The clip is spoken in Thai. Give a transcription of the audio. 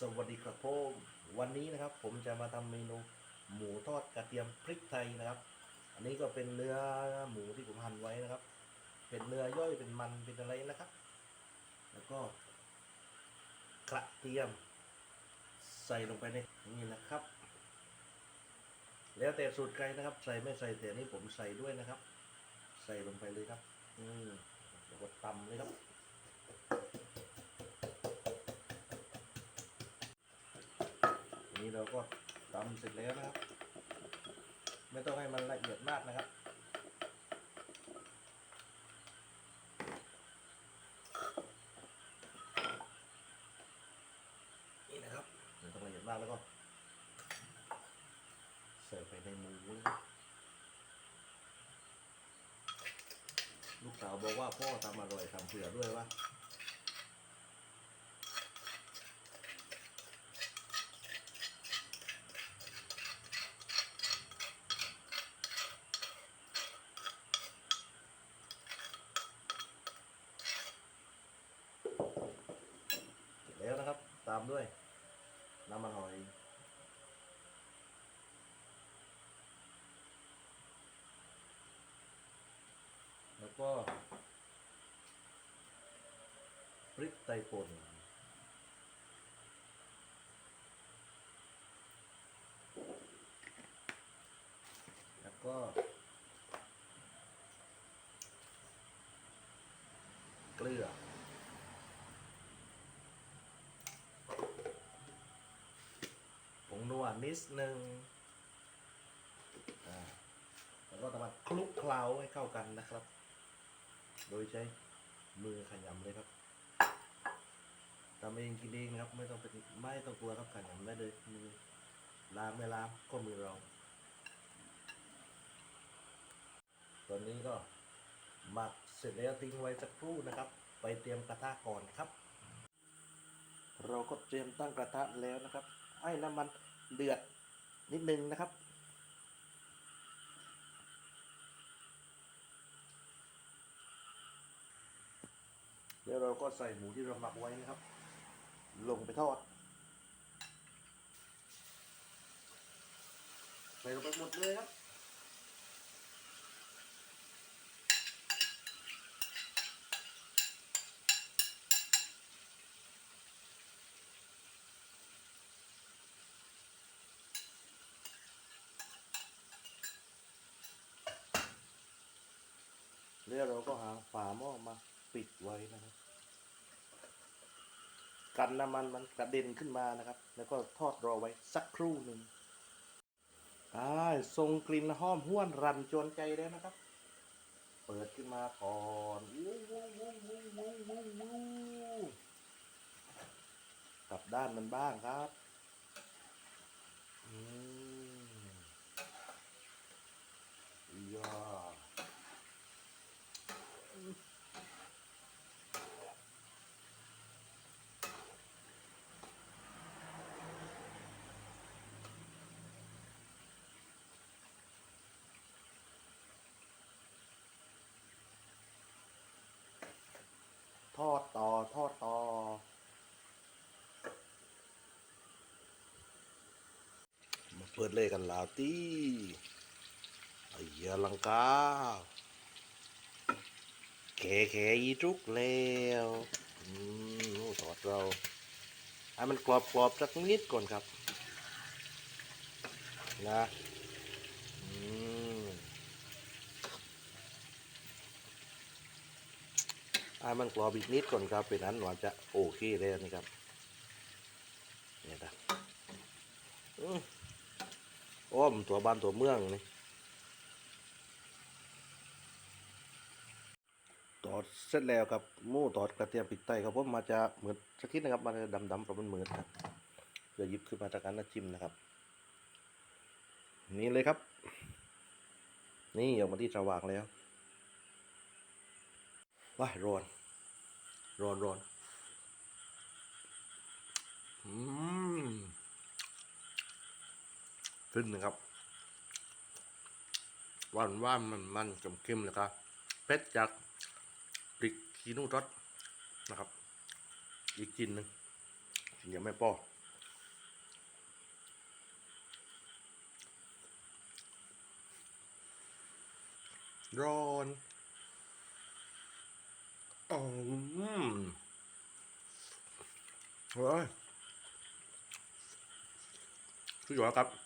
สวัสดีครับผมวันนี้นะครับผมจะมาทำเมนูหมูทอดกระเทียมพริกไทยนะครับ อันนี้ก็เป็นเนื้อหมูที่ผมหั่นไว้นะครับ เป็นเนื้อย่อยเป็นมันเป็นอะไรนะครับ แล้วก็กระเทียม ใส่ลงไปในนี่นะครับ แล้วแต่สูตรใครนะครับ ใส่ไม่ใส่แต่นนี้ผมใส่ด้วยนะครับ ใส่ลงไปเลยครับ อืมแล้วก็ตำเลยครับ นี้เราก็ตำเสร็จแล้วนะครับ ไม่ต้องให้มันละเอียดมากนะครับนี่นะครับไม่ต้องละเอียดมากแล้วก็ใส่ไปในหมูนะลูกสาวบอกว่าพ่อทำอร่อยทำเผื่อด้วยวะ เสร็จแล้วนะครับ ตามด้วย น้ำมันหอย แล้วก็พริกไทยป่นแล้วก็ลือ ผง นิดนึงอ่าแล้วก็ทำมาคลุกเคล้าให้เข้ากันนะครับ โดยใช้มือขยำเลยครับทำเองกินเองนะครับ ไม่ต้องเป็นไม่ต้องกลัวครับขยำได้เลยมือล้างไม่ล้างก็มือเราตอนนี้ก็หมักเสร็จแล้วทิ้งไว้สักครู่นะครับ ไปเตรียมกระทะก่อนครับ เราก็เตรียมตั้งกระทะแล้วนะครับ ให้น้ำมัน เดือดนิดนึงนะครับ เดี๋ยวเราก็ใส่หมูที่เราหมักไว้นะครับ ลงไปทอดใส่ลงไปหมดเลยครับ แล้วเราก็หาฝาหม้อมาปิดไว้นะครับ กันน้ำมันมันกระเด็นขึ้นมานะครับ แล้วก็ทอดรอไว้สักครู่หนึ่งอ่าทรงกลิ่นหอมห้วนรันจวนใจแล้วนะครับ เปิดขึ้นมาก่อนวูวูวูวูวูวูกลับด้านมันบ้างครับอืมยา ทอดต่อทอดต่อ มา เปิดเลยกันลาวตี้ไอ้ยาลังกาแขแขยีจุกแล้วอืมโอ้ทอดเราให้มันกรอบกรอบสักนิดก่อนครับ นะอืมให้มันกรอบอีกนิดก่อนครับเป็นนั้นหวานจะโอเคแล้วนี่ครับเนี่ยนะอื้อ อ้อมตัวบ้านตัวเมืองนี่ตอดเสร็จแล้วครับหมูตอดกระเทียมพริกไทยครับผมมาจะเหมือนสักทีนะครับมันจะดำๆเพราะมันเหมือนครับเดี๋ยวหยิบขึ้นมาจากการน้ำจิ้มนะครับ นี่เลยครับ นี่ออกมาที่สว่างแล้วว้ายร้อนร้อนร้อนอืม ขึ้นนะครับหวานว่ามันมันเค็มๆนะครับเผ็ดจากปริกขี้นูรสนะครับ อีกกินหนึ่งกินยังไม่พอร้อนอืมเฮ้ยสุดยอดครับ